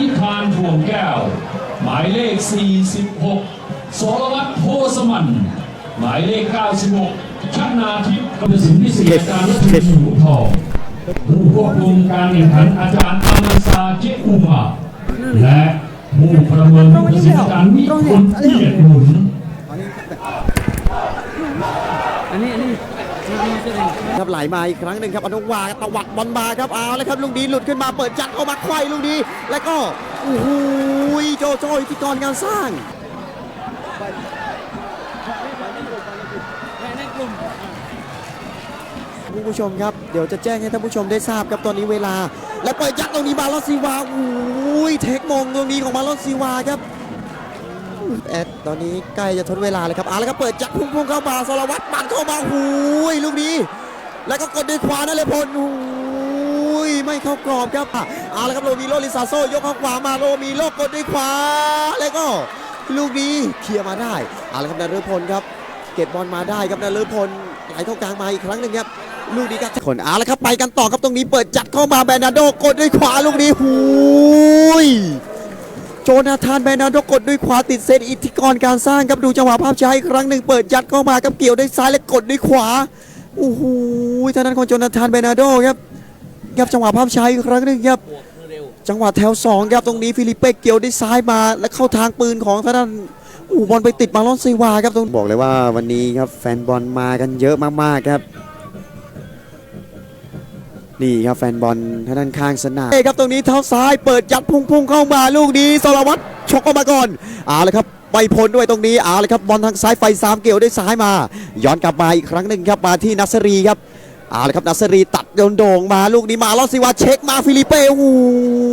นิทานพวงแก้ว หมายเลข 46 สรวัตรโพสมัน หมายเลข 96ชนาทิพย์กำสินพิเศษการรัชมีหูทองผู้ควบคุมการแข่งขันอาจารย์อามาซาเจอุมาและผู้ประเมินผู้สินอาจารย์นิพนเอียดหนุนอันนี้อันนี้ ครับไหลมาอีกครั้งหนึ่งครับอนุวาตวัดบอลมาครับเอาแล้วครับลุงดีหลุดขึ้นมาเปิดจัดเข้ามาไขว้ลุงดี แล้วก็โอ้โหโจโจอิทธิกรการสร้างในกลุ่มคุณผู้ชมครับเดี๋ยวจะแจ้งให้ท่านผู้ชมได้ทราบครับตอนนี้เวลา และเปิดยัดตรงนี้มาลอสซีวาโอ้ยเทคมงตรงนี้ของมาลอสซีวาครับ แอดตอนนี้ใกล้จะทดเวลาเลยครับเอาแล้วครับเปิดจัดพุ่งๆเข้ามาสารวัตรปั่นเข้ามาโอ้ยลูกนี้ แล้วก็กดด้วยขวานั่นเลยพลโอ้ยไม่เข้ากรอบครับเอาละครับโรมิโลลิซาโซยกเข้าขวามาโรมิโลกดด้วยขวาแล้วก็ลูกนี้เคลียร์มาได้เอาละครับนฤพลครับ เก็บบอลมาได้ครับนฤพลไหลเข้ากลางมาอีกครั้งหนึ่งครับลูกนี้ครับคนเอาละครับไปกันต่อครับตรงนี้เปิดจัดเข้ามาแบรนาโดกดด้วยขวาลูกนี้หูย โจนาธานแบนาโดกดด้วยขวาติดเซตอิทธิกรการสร้างครับดูจังหวะภาพช้าอีกครั้งหนึ่งเปิดยัดเข้ามาครับเกี่ยวด้วยซ้ายและกดด้วยขวาโอ้โหทางด้านของโจนาธานแบนาโดครับครับจังหวะภาพช้าอีกครั้งหนึ่งครับจังหวะแถว2ครับตรงนี้ฟิลิปเป้เกี่ยวด้วยซ้ายมาและเข้าทางปืนของทางด้านอูบอลไปติดมาลอนซีวาครับตรงบอกเลยว่าวันนี้ครับแฟนบอลมากันเยอะมากๆครับ นี่ครับแฟนบอลทางด้านข้างสนามครับตรงนี้เท้าซ้ายเปิดยัดพุ่งๆเข้ามาลูกนี้สรวัตรชกออกมาก่อนเอาเลยครับไปพ้นด้วยตรงนี้เอาเลยครับบอลทางซ้ายไฟสามเกี่ยวด้วยซ้ายมา ย้อนกลับมาอีกครั้งหนึ่งครับมาที่นัสรีครับเอาเละครับนัสรีตัดโด่งมาลูกนี้มาลอสิวาเช็คมาฟิลิเป้โอ้โห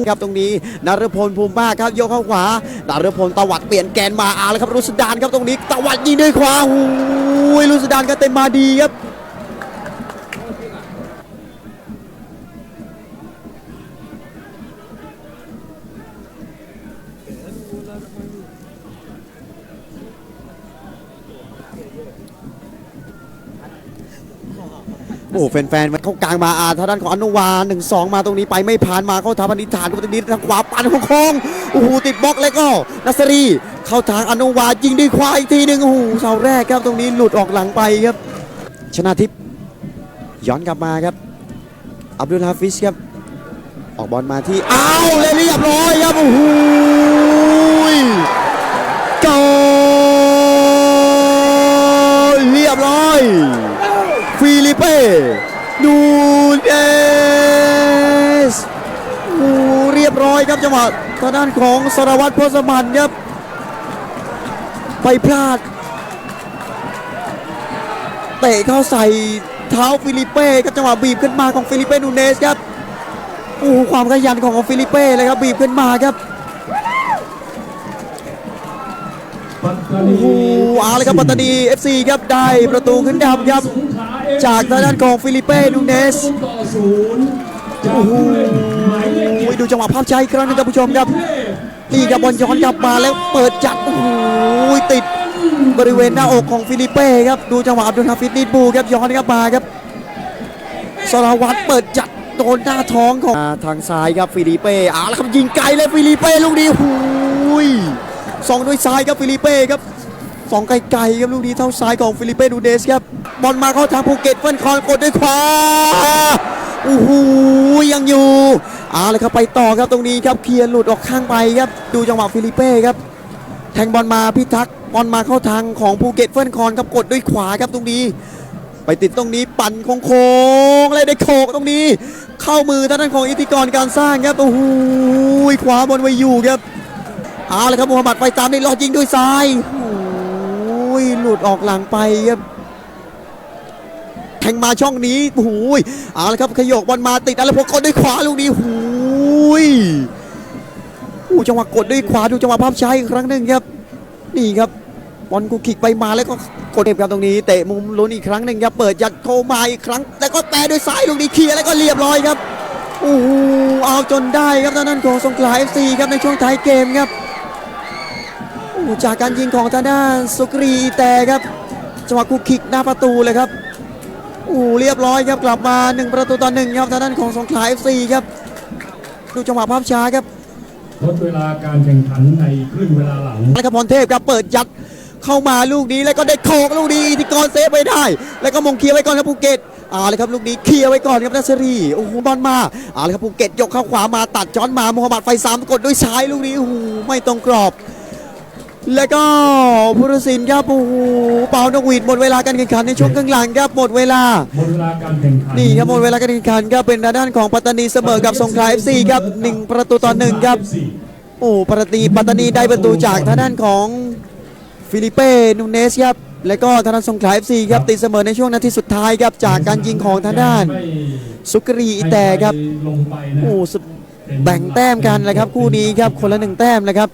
ครับตรงนี้นฤพลภูมิมากครับโยกเข้าขวานฤพลตวัดเปลี่ยนแกนมาเอาเละครับรุสดานครับตรงนี้ตวัดยิงด้วยขวาโอ้โหรุสดานก็เต็มมาดีครับ โอ้โหแฟนๆมันเข้ากลางมาอาทางด้านของอนุวาหนึ่งสองมาตรงนี้ไปไม่ผ่านมาเข้าทางพนิษฐานกับตรงนี้ทางขวาปันของโค้งโอ้โหติดบล็อกแล้วก็นัสรีเข้าทางอนุวายิงด้วยขวาอีกทีหนึ่งโอ้โหเสาแรกครับตรงนี้หลุดออกหลังไปครับ ชนะทิพย์ย้อนกลับมาครับ อับดุลฮาฟิสครับ ออกบอลมาที่อ้าวเลยเรียบร้อยครับโอ้โห ยบร้อย ฟิลิเป้ดูเอสโอ้เรียบร้อยครับจังหวะทางด้านของสรวัตรพสมันครับ ไปพลาด เตะเข้าใส่เท้าฟิลิเป้ครับจังหวะบีบขึ้นมาของฟิลิเป้นูเนสครับโอ้ความขยันของฟิลิเป้เลยครับบีบขึ้นมาครับ โอ้โหเอาเลยครับปัตตานี FC ครับได้ประตูขึ้นนำครับ จากทางด้านของฟิลิเป้นูเนสโอ้โหดูจังหวะภาพช้าอีกครั้งนึงครับผู้ชมครับนี่ครับบอลย้อนกลับมาแล้วเปิดจัดโอ้โหติดบริเวณหน้าอกของฟิลิเป้ครับดูจังหวะอับดุลฮาฟิดนิดบูครับย้อนกลับมาครับสรวัตรเปิดจัดโดนหน้าท้องของทางซ้ายครับฟิลิเป้เอาละครับยิงไกลเลยฟิลิเป้ลูกนี้หูย สองด้วยซ้ายครับฟิลิเป้ครับสองไกลๆครับลูกนี้เท่าซ้ายของฟิลิเป้ดูเดสครับบอลมาเข้าทางภูเก็ตเฟินคอนกดด้วยขวาโอ้โหยังอยู่เอาเลยครับไปต่อครับตรงนี้ครับเคลียร์หลุดออกข้างไปครับดูจังหวะฟิลิเป้ครับแทงบอลมาพิทักษ์บอลมาเข้าทางของภูเก็ตเฟิร์นคอนครับกดด้วยขวาครับตรงนี้ ไปติดตรงนี้ปั่นโค้งๆเลยได้โขกตรงนี้ เข้ามือทางด้านของอิทธิกรการสร้างครับโอ้โหขวาบนไว้อยู่ครับ เอาเลยครับมูฮัมหมัดไปตามในรอดยิงด้วยซ้ายโอ้ยหลุดออกหลังไปครับแทงมาช่องนี้โอ้โหเอาเลยครับขยกบอลมาติดอะไรพกกดด้วยขวาลูกนี้โอ้ยอู้จังหวะกดด้วยขวาดูจังหวะภาพช้าอีกครั้งหนึ่งครับ นี่ครับบอลกูคิกไปมาแล้วก็กดเก็บครับตรงนี้เตะมุมลุ้นอีกครั้งหนึ่งครับเปิดยัดโทมาอีกครั้งแล้วก็แตะด้วยซ้ายลูกนี้เคลียร์แล้วก็เรียบร้อยครับโอ้โหเอาจนได้ครับทางด้านของสงขลาเอฟซีครับในช่วงท้ายเกมครับ จากการยิงของทางด้านสุกรีแต่ครับจังหวะกูคิกหน้าประตูเลยครับโอ้เรียบร้อยครับกลับมาหนึ่งประตูต่อหนึ่งครับทางด้านของสงขลาเอฟซีครับดูจังหวะภาพช้าครับลดเวลาการแข่งขันในครึ่งเวลาหลังแล้วก็พรเทพครับเปิดยัดเข้ามาลูกนี้แล้วก็ได้โขกลูกนี้ที่กรเซฟไว้ได้ แล้วก็มงเคลียร์ไว้ก่อนครับภูเก็ตเอาเลยครับลูกนี้เคลียร์ไว้ก่อนครับนัสรีโอ้โหบอลมาเอาเลยครับภูเก็ตยกเข้าขวามาตัดจอนมามูฮัมหมัดไฟสามกดด้วยซ้ายลูกนี้โอ้โหไม่ตรงกรอบ แล้วก็พุทธศิลป์ครับโอ้โหเป่านกหวีดหมดเวลาการแข่งขันในช่วงครึ่งหลังครับหมดเวลาหมดเวลาการแข่งขันนี่ครับหมดเวลาการแข่งขันครับเป็นทางด้านของปัตตานีเสมอกับสงขลา FC ครับหนึ่งประตูต่อหนึ่งครับโอ้ปัตตานีปัตตานีได้ประตูจากทางด้านของฟิลิเป้นูเนสครับแล้วก็ทางด้านสงขลา FC ครับตีเสมอในช่วงนาทีสุดท้ายครับจากการยิงของทางด้านไม่สุกรีอีแต่ครับลงไปนะโอ้สุดแบ่งแต้มกันเลยครับคู่นี้ครับคนละหนึ่งแต้มเลยครับ